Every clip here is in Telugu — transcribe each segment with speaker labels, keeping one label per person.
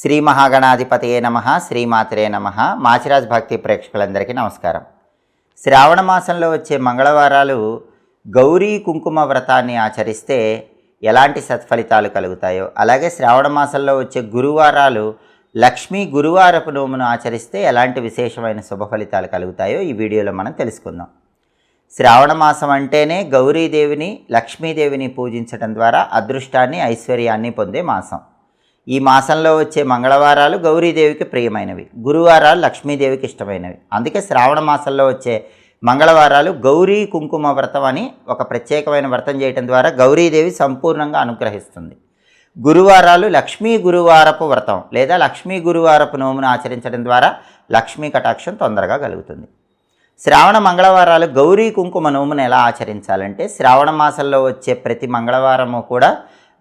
Speaker 1: శ్రీ మహాగణాధిపతయే నమ శ్రీమాతరే నమ. మాచిరాజ్ భక్తి ప్రేక్షకులందరికీ నమస్కారం. శ్రావణ మాసంలో వచ్చే మంగళవారాలు గౌరీ కుంకుమ వ్రతాన్ని ఆచరిస్తే ఎలాంటి సత్ఫలితాలు కలుగుతాయో అలాగే శ్రావణ మాసంలో వచ్చే గురువారాలు లక్ష్మీ గురువారపు నోమును ఆచరిస్తే ఎలాంటి విశేషమైన శుభ ఫలితాలు కలుగుతాయో ఈ వీడియోలో మనం తెలుసుకుందాం. శ్రావణ మాసం అంటేనే గౌరీదేవిని లక్ష్మీదేవిని పూజించడం ద్వారా అదృష్టాన్ని ఐశ్వర్యాన్ని పొందే మాసం. ఈ మాసంలో వచ్చే మంగళవారాలు గౌరీదేవికి ప్రియమైనవి గురువారాలు లక్ష్మీదేవికి ఇష్టమైనవి. అందుకే శ్రావణ మాసంలో వచ్చే మంగళవారాలు గౌరీ కుంకుమ వ్రతం అని ఒక ప్రత్యేకమైన వ్రతం చేయటం ద్వారా గౌరీదేవి సంపూర్ణంగా అనుగ్రహిస్తుంది. గురువారాలు లక్ష్మీ గురువారపు వ్రతం లేదా లక్ష్మీ గురువారపు నోమును ఆచరించడం ద్వారా లక్ష్మీ కటాక్షం తొందరగా కలుగుతుంది. శ్రావణ మంగళవారాలు గౌరీ కుంకుమ నోమును ఎలా ఆచరించాలంటే శ్రావణ మాసంలో వచ్చే ప్రతి మంగళవారము కూడా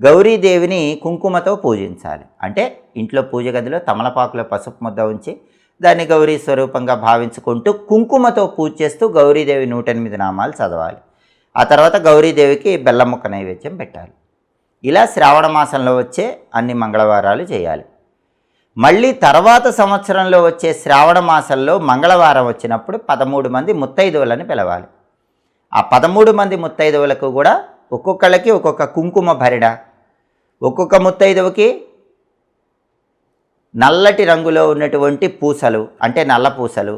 Speaker 1: గౌరీదేవిని కుంకుమతో పూజించాలి. అంటే ఇంట్లో పూజ గదిలో తమలపాకులో పసుపు ముద్ద ఉంచి దాన్ని గౌరీ స్వరూపంగా భావించుకుంటూ కుంకుమతో పూజ చేస్తూ గౌరీదేవి నూట ఎనిమిది నామాలు చదవాలి. ఆ తర్వాత గౌరీదేవికి బెల్లముక్క నైవేద్యం పెట్టాలి. ఇలా శ్రావణ మాసంలో వచ్చే అన్ని మంగళవారాలు చేయాలి. మళ్ళీ తర్వాత సంవత్సరంలో వచ్చే శ్రావణ మాసంలో మంగళవారం వచ్చినప్పుడు పదమూడు మంది ముత్తైదువులని పిలవాలి. ఆ పదమూడు మంది ముత్తైదువులకు కూడా ఒక్కొక్కళ్ళకి ఒక్కొక్క కుంకుమ భరిడ. ఒక్కొక్క ముత్తైదవకి నల్లటి రంగులో ఉన్నటువంటి పూసలు అంటే నల్ల పూసలు.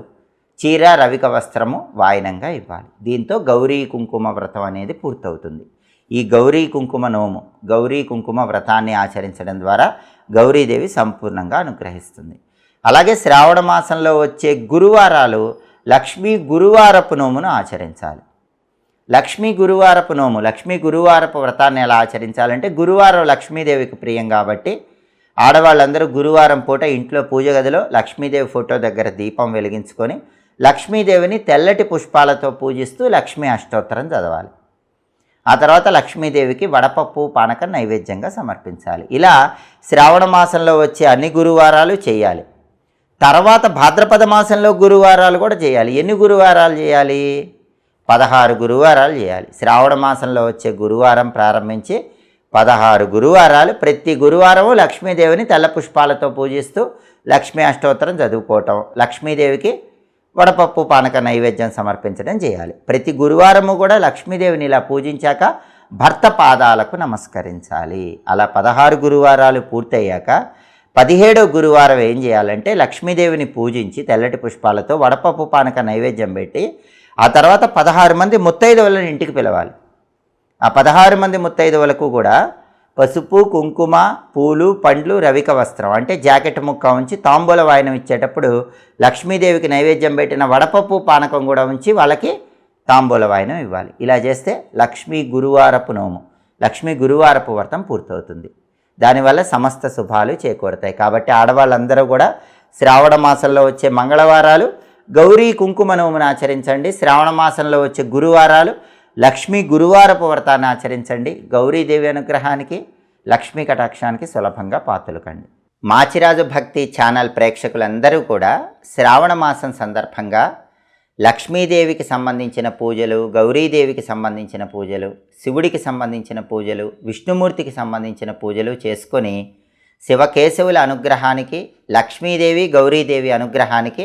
Speaker 1: చీర రవిక వస్త్రము వాయనంగా ఇవ్వాలి. దీంతో గౌరీ కుంకుమ వ్రతం అనేది పూర్తవుతుంది. ఈ గౌరీ కుంకుమ నోము గౌరీ కుంకుమ వ్రతాన్ని ఆచరించడం ద్వారా గౌరీదేవి సంపూర్ణంగా అనుగ్రహిస్తుంది. అలాగే శ్రావణ మాసంలో వచ్చే గురువారాలు లక్ష్మీ గురువారపు నోమును ఆచరించాలి. లక్ష్మీ గురువారపు నోము. లక్ష్మీ గురువారపు వ్రతాన్ని ఎలా ఆచరించాలంటే గురువారం లక్ష్మీదేవికి ప్రియం కాబట్టి ఆడవాళ్ళందరూ గురువారం పూట ఇంట్లో పూజ గదిలో లక్ష్మీదేవి ఫోటో దగ్గర దీపం వెలిగించుకొని లక్ష్మీదేవిని తెల్లటి పుష్పాలతో పూజిస్తూ లక్ష్మీ అష్టోత్తరం చదవాలి. ఆ తర్వాత లక్ష్మీదేవికి వడపప్పు పానకం నైవేద్యంగా సమర్పించాలి. ఇలా శ్రావణ మాసంలో వచ్చే అన్ని గురువారాలు చేయాలి. తర్వాత భాద్రపద మాసంలో గురువారాలు కూడా చేయాలి. ఎన్ని గురువారాలు చేయాలి? పదహారు గురువారాలు చేయాలి. శ్రావణ మాసంలో వచ్చే గురువారం ప్రారంభించి పదహారు గురువారాలు ప్రతి గురువారము లక్ష్మీదేవిని తెల్ల పుష్పాలతో పూజిస్తూ లక్ష్మీ అష్టోత్తరం చదువుకోవటం లక్ష్మీదేవికి వడపప్పు పానక నైవేద్యం సమర్పించడం చేయాలి. ప్రతి గురువారము కూడా లక్ష్మీదేవిని ఇలా పూజించాక భర్త పాదాలకు నమస్కరించాలి. అలా పదహారు గురువారాలు పూర్తయ్యాక పదిహేడో గురువారం ఏం చేయాలంటే లక్ష్మీదేవిని పూజించి తెల్లటి పుష్పాలతో వడపప్పు పానక నైవేద్యం పెట్టి ఆ తర్వాత పదహారు మంది ముత్తైదవులను ఇంటికి పిలవాలి. ఆ పదహారు మంది ముత్తైదవులకు కూడా పసుపు కుంకుమ పూలు పండ్లు రవిక వస్త్రం అంటే జాకెట్ ముక్క ఉంచి తాంబూల వాయనం ఇచ్చేటప్పుడు లక్ష్మీదేవికి నైవేద్యం పెట్టిన వడపప్పు పానకం కూడా ఉంచి వాళ్ళకి తాంబూల వాయనం ఇవ్వాలి. ఇలా చేస్తే లక్ష్మీ గురువారపు నోము లక్ష్మీ గురువారపు వ్రతం పూర్తవుతుంది. దానివల్ల సమస్త శుభాలు చేకూరుతాయి. కాబట్టి ఆడవాళ్ళందరూ కూడా శ్రావణ మాసంలో వచ్చే మంగళవారాలు గౌరీ కుంకుమ నోమును ఆచరించండి. శ్రావణ మాసంలో వచ్చే గురువారాలు లక్ష్మీ గురువారపు వ్రతాన్ని ఆచరించండి. గౌరీదేవి అనుగ్రహానికి లక్ష్మీ కటాక్షానికి సులభంగా పాత్రలు కండి మాచిరాజు భక్తి ఛానల్ ప్రేక్షకులందరూ కూడా శ్రావణ మాసం సందర్భంగా లక్ష్మీదేవికి సంబంధించిన పూజలు గౌరీదేవికి సంబంధించిన పూజలు శివుడికి సంబంధించిన పూజలు విష్ణుమూర్తికి సంబంధించిన పూజలు చేసుకొని శివకేశవుల అనుగ్రహానికి లక్ష్మీదేవి గౌరీదేవి అనుగ్రహానికి